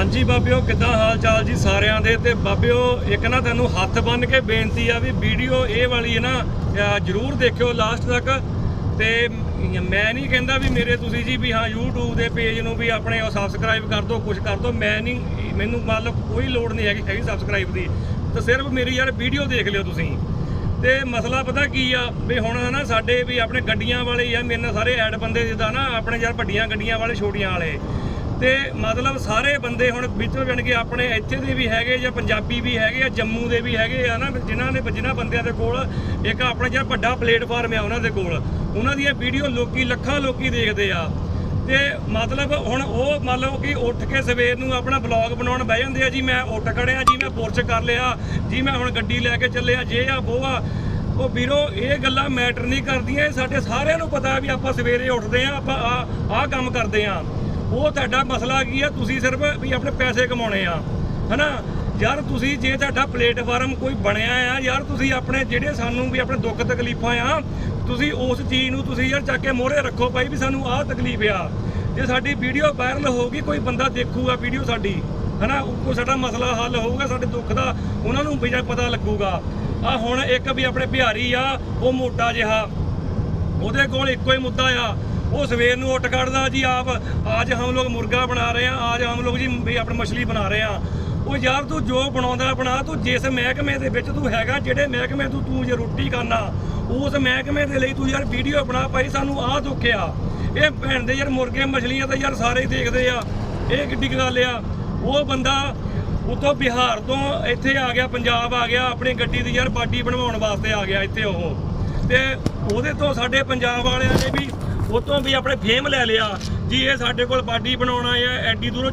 ਹਾਂਜੀ ਬਾਬਿਓ, ਕਿੱਦਾਂ ਹਾਲ ਚਾਲ ਜੀ ਸਾਰਿਆਂ ਦੇ? ਤੇ ਬਾਬਿਓ, ਇੱਕ ਨਾ ਤੈਨੂੰ ਹੱਥ ਬੰਨ ਕੇ ਬੇਨਤੀ ਆ ਵੀ ਵੀਡੀਓ ਇਹ ਵਾਲੀ ਹੈ ਨਾ ਜ਼ਰੂਰ ਦੇਖਿਓ ਲਾਸਟ ਤੱਕ। ਤੇ ਮੈਂ ਨਹੀਂ ਕਹਿੰਦਾ ਵੀ ਮੇਰੇ ਤੁਸੀਂ ਜੀ ਵੀ ਹਾਂ YouTube ਦੇ ਪੇਜ ਨੂੰ ਵੀ ਆਪਣੇ ਉਹ ਸਬਸਕ੍ਰਾਈਬ ਕਰ ਦਿਓ ਕੁਝ ਕਰ ਦਿਓ ਮੈਂ ਨਹੀਂ, ਮੈਨੂੰ ਮੰਨ ਲਓ ਕੋਈ ਲੋੜ ਨਹੀਂ ਹੈਗੀ ਹੈਗੀ ਸਬਸਕ੍ਰਾਈਬ ਦੀ। ਤਾਂ ਸਿਰਫ ਮੇਰੀ ਯਾਰ ਵੀਡੀਓ ਦੇਖ ਲਿਓ ਤੁਸੀਂ। ਤੇ ਮਸਲਾ ਪਤਾ ਕੀ ਆ, ਵੀ ਹੁਣ ਨਾ ਸਾਡੇ ਵੀ ਆਪਣੇ ਗੱਡੀਆਂ ਵਾਲੇ ਹੀ ਆ, ਮੇਰੇ ਨਾਲ ਸਾਰੇ ਐਡ ਬੰਦੇ ਜਿੱਦਾਂ ਨਾ, ਆਪਣੇ ਯਾਰ ਵੱਡੀਆਂ ਗੱਡੀਆਂ ਵਾਲੇ, ਛੋਟੀਆਂ ਵਾਲੇ। ਤੇ ਮਤਲਬ ਸਾਰੇ ਬੰਦੇ ਹੁਣ ਵਿੱਚੋਂ ਜਾਣ ਕੇ ਆਪਣੇ ਇੱਥੇ ਦੇ ਵੀ ਹੈਗੇ ਜਾਂ ਪੰਜਾਬੀ ਵੀ ਹੈਗੇ ਆ ਜੰਮੂ ਦੇ ਵੀ ਹੈਗੇ ਆ ਨਾ, ਜਿਨ੍ਹਾਂ ਨੇ, ਜਿਨ੍ਹਾਂ ਬੰਦਿਆਂ ਦੇ ਕੋਲ ਇੱਕ ਆਪਣਾ ਜਿਹੜਾ ਵੱਡਾ ਪਲੇਟਫਾਰਮ ਆ ਉਹਨਾਂ ਦੇ ਕੋਲ, ਉਹਨਾਂ ਦੀਆਂ ਵੀਡੀਓ ਲੋਕੀ ਲੱਖਾਂ ਲੋਕੀ ਦੇਖਦੇ ਆ। ਤੇ ਮਤਲਬ ਹੁਣ ਉਹ ਮੰਨ ਲਓ ਕਿ ਉੱਠ ਕੇ ਸਵੇਰ ਨੂੰ ਆਪਣਾ ਬਲੌਗ ਬਣਾਉਣ ਬਹਿ ਜਾਂਦੇ ਆ, ਜੀ ਮੈਂ ਉੱਠ ਖੜਿਆ, ਜੀ ਮੈਂ ਪੁਰਸ਼ ਕਰ ਲਿਆ, ਜੀ ਮੈਂ ਹੁਣ ਗੱਡੀ ਲੈ ਕੇ ਚੱਲਿਆ, ਜੇ ਆ ਉਹ ਆ। ਉਹ ਵੀਰੋ, ਇਹ ਗੱਲਾਂ ਮੈਟਰ ਨਹੀਂ ਕਰਦੀਆਂ ਸਾਡੇ ਸਾਰਿਆਂ ਨੂੰ ਪਤਾ ਵੀ ਆਪਾਂ ਸਵੇਰੇ ਉੱਠਦੇ ਆ, ਆਪਾਂ ਆ ਆਹ ਕੰਮ ਕਰਦੇ ਆ। ਉਹ ਤੁਹਾਡਾ ਮਸਲਾ ਕੀ ਆ? ਤੁਸੀਂ ਸਿਰਫ ਵੀ ਆਪਣੇ ਪੈਸੇ ਕਮਾਉਣੇ ਆ। ਹਨਾ? ਯਾਰ ਤੁਸੀਂ ਜੇ ਤੁਹਾਡਾ ਪਲੇਟਫਾਰਮ ਕੋਈ ਬਣਿਆ ਆ, ਯਾਰ ਤੁਸੀਂ ਆਪਣੇ ਜਿਹੜੇ ਸਾਨੂੰ ਵੀ ਆਪਣੇ ਦੁੱਖ ਤਕਲੀਫਾਂ ਆ, ਤੁਸੀਂ ਉਸ ਚੀਜ਼ ਨੂੰ ਤੁਸੀਂ ਯਾਰ ਚੱਕ ਕੇ ਮੋਹਰੇ ਰੱਖੋ ਭਾਈ ਵੀ ਸਾਨੂੰ ਆਹ ਤਕਲੀਫ ਆ। ਜੇ ਸਾਡੀ ਵੀਡੀਓ ਵਾਇਰਲ ਹੋਊਗੀ ਕੋਈ ਬੰਦਾ ਦੇਖੂਗਾ ਵੀਡੀਓ ਸਾਡੀ। ਹਨਾ? ਕੋਈ ਸਾਡਾ ਮਸਲਾ ਹੱਲ ਹੋਊਗਾ, ਸਾਡੇ ਦੁੱਖ ਦਾ ਉਹਨਾਂ ਨੂੰ ਵੀ ਪਤਾ ਲੱਗੂਗਾ। ਆ ਹੁਣ ਇੱਕ ਵੀ ਆਪਣੇ ਬਿਹਾਰੀ ਆ, ਉਹ ਮੋਟਾ ਜਿਹਾ। ਉਹਦੇ ਕੋਲ ਇੱਕੋ ਹੀ ਮੁੱਦਾ ਆ। ਉਹ ਸਵੇਰ ਨੂੰ ਉੱਠ ਕੱਢਦਾ ਜੀ ਆਪ। ਅੱਜ ਹਮ ਲੋਗ ਮੁਰਗਾ ਬਣਾ ਰਹੇ ਆ ਅੱਜ ਹਮ ਲੋਗ ਜੀ ਵੀ ਆਪਣੀ ਮਛਲੀ ਬਣਾ ਰਹੇ ਆ ਉਹ ਯਾਰ ਤੂੰ ਜੋ ਬਣਾਉਂਦਾ ਬਣਾ, ਤੂੰ ਜਿਸ ਮਹਿਕਮੇ ਦੇ ਵਿੱਚ ਤੂੰ ਹੈਗਾ, ਜਿਹੜੇ ਮਹਿਕਮੇ ਤੂੰ ਤੂੰ ਜੇ ਰੋਟੀ ਕਰਨਾ ਉਸ ਮਹਿਕਮੇ ਦੇ ਲਈ ਤੂੰ ਯਾਰ ਵੀਡੀਓ ਬਣਾ ਭਾਈ, ਸਾਨੂੰ ਆਹ ਦੁੱਖ ਆ। ਇਹ ਭੈਣ ਦੇ ਯਾਰ ਮੁਰਗੇ, ਮਛਲੀਆਂ ਤਾਂ ਯਾਰ ਸਾਰੇ ਹੀ ਦੇਖਦੇ ਆ। ਇਹ ਕਿੱਡੀ ਕੁ ਗੱਲ ਆ। ਉਹ ਬੰਦਾ ਉਤੋਂ ਬਿਹਾਰ ਤੋਂ ਇੱਥੇ ਆ ਗਿਆ, ਪੰਜਾਬ ਆ ਗਿਆ, ਆਪਣੀ ਗੱਡੀ ਦੀ ਯਾਰ ਬਾਡੀ ਬਣਵਾਉਣ ਵਾਸਤੇ ਆ ਗਿਆ ਇੱਥੇ ਉਹ। ਤੇ ਉਹਦੇ ਤੋਂ ਸਾਡੇ ਪੰਜਾਬ ਵਾਲਿਆਂ ਨੇ ਵੀ ਉਤੋਂ ਵੀ ਆਪਣੇ ਫੇਮ ਲੈ ਲਿਆ ਜੀ, ਇਹ ਸਾਡੇ ਕੋਲ ਬਾਡੀ ਬਣਾਉਣ ਆਏ ਆ, ਐਡੀ ਦੂਰੋਂ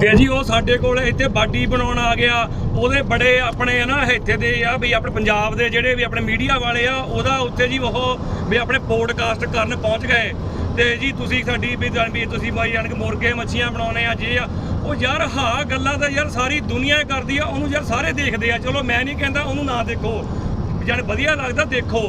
ਤੇ ਜੀ, ਉਹ ਸਾਡੇ ਕੋਲ ਇੱਥੇ ਬਾਡੀ ਬਣਾਉਣ ਆ ਗਿਆ। ਉਹਦੇ ਬੜੇ ਆਪਣੇ ਨਾ, ਇੱਥੇ ਦੇ ਆ ਵੀ ਆਪਣੇ ਪੰਜਾਬ ਦੇ ਜਿਹੜੇ ਵੀ ਆਪਣੇ ਮੀਡੀਆ ਵਾਲੇ ਆ, ਉਹਦਾ ਉੱਥੇ ਜੀ ਉਹ ਵੀ ਆਪਣੇ ਪੋਡਕਾਸਟ ਕਰਨ ਪਹੁੰਚ ਗਏ। ਤੇ ਜੀ, ਤੁਸੀਂ ਸਾਡੀ ਵੀ ਵੀ ਤੁਸੀਂ ਬਾਈ ਜਾਣ ਕੇ ਮੁਰਗੇ, ਮੱਛੀਆਂ ਬਣਾਉਣੇ ਆ, ਜੇ ਆ। ਉਹ ਯਾਰ, ਹਾਂ, ਗੱਲਾਂ ਤਾਂ ਯਾਰ ਸਾਰੀ ਦੁਨੀਆ ਕਰਦੀ ਆ, ਉਹਨੂੰ ਯਾਰ ਸਾਰੇ ਦੇਖਦੇ ਆ। ਚਲੋ, ਮੈਂ ਨਹੀਂ ਕਹਿੰਦਾ ਉਹਨੂੰ ਨਾ ਦੇਖੋ। ਜਾਨ ਵਧੀਆ ਲੱਗਦਾ, ਦੇਖੋ।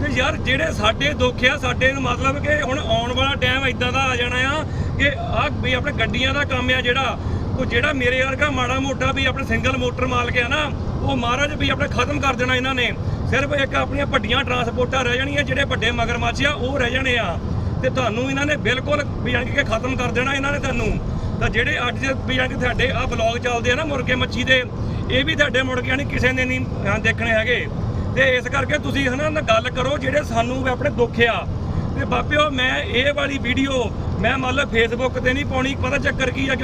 ਤੇ ਯਾਰ ਜਿਹੜੇ ਸਾਡੇ ਦੁੱਖ ਆ, ਸਾਡੇ ਨੂੰ ਮਤਲਬ ਕਿ ਹੁਣ ਆਉਣ ਵਾਲਾ ਟਾਈਮ ਇਦਾਂ ਦਾ ਆ ਜਾਣਾ ਆ ਕਿ ਆ ਵੀ ਆਪਣੇ ਗੱਡੀਆਂ ਦਾ ਕੰਮ ਆ ਜਿਹੜਾ, ਉਹ ਜਿਹੜਾ ਮੇਰੇ ਵਰਗਾ ਮਾੜਾ ਮੋਟਾ ਵੀ ਆਪਣੇ ਸਿੰਗਲ ਮੋਟਰ ਮਾਲਕ ਆ ਨਾ, ਉਹ ਮਹਾਰਾਜ ਵੀ ਆਪਣੇ ਖਤਮ ਕਰ ਦੇਣਾ ਇਹਨਾਂ ਨੇ। ਸਿਰਫ ਇੱਕ ਆਪਣੀਆਂ ਵੱਡੀਆਂ ਟਰਾਂਸਪੋਰਟਾਂ ਰਹਿ ਜਾਣੀਆਂ, ਜਿਹੜੇ ਵੱਡੇ ਮਗਰਮੱਛ ਆ, ਉਹ ਰਹਿ ਜਾਣੇ ਆ। ਤੇ ਤੁਹਾਨੂੰ ਇਹਨਾਂ ਨੇ ਬਿਲਕੁਲ ਵੀ ਜਾਣੀ ਕਿ ਖਤਮ ਕਰ ਦੇਣਾ ਇਹਨਾਂ ਨੇ ਤੁਹਾਨੂੰ। ਤਾਂ ਜਿਹੜੇ ਅੱਜ ਵੀ ਜਾਣੀ ਕਿ ਤੁਹਾਡੇ ਆ ਬਲੌਗ ਚੱਲਦੇ ਆ ਨਾ ਮੁਰਗੇ ਮੱਛੀ ਦੇ, ਇਹ ਵੀ ਤੁਹਾਡੇ ਮੁੜ ਕੇ ਯਾਨੀ ਕਿਸੇ ਨੇ ਨਹੀਂ ਦੇਖਣੇ ਹੈਗੇ। ਤੇ ਇਸ ਕਰਕੇ ਤੁਸੀਂ ਹਨਾ ਨਾ ਗੱਲ ਕਰੋ ਜਿਹੜੇ ਸਾਨੂੰ ਵੀ ਆਪਣੇ ਦੁੱਖ ਆ। ਤੇ ਬਾਪਿਓ ਮੈਂ ਇਹ ਵਾਲੀ ਵੀਡੀਓ ਮੈਂ ਮੰਨ ਲਓ ਫੇਸਬੁੱਕ ਤੇ ਨਹੀਂ ਪਾਉਣੀ, ਪਤਾ ਚੱਕਰ ਕੀ ਆ ਕਿ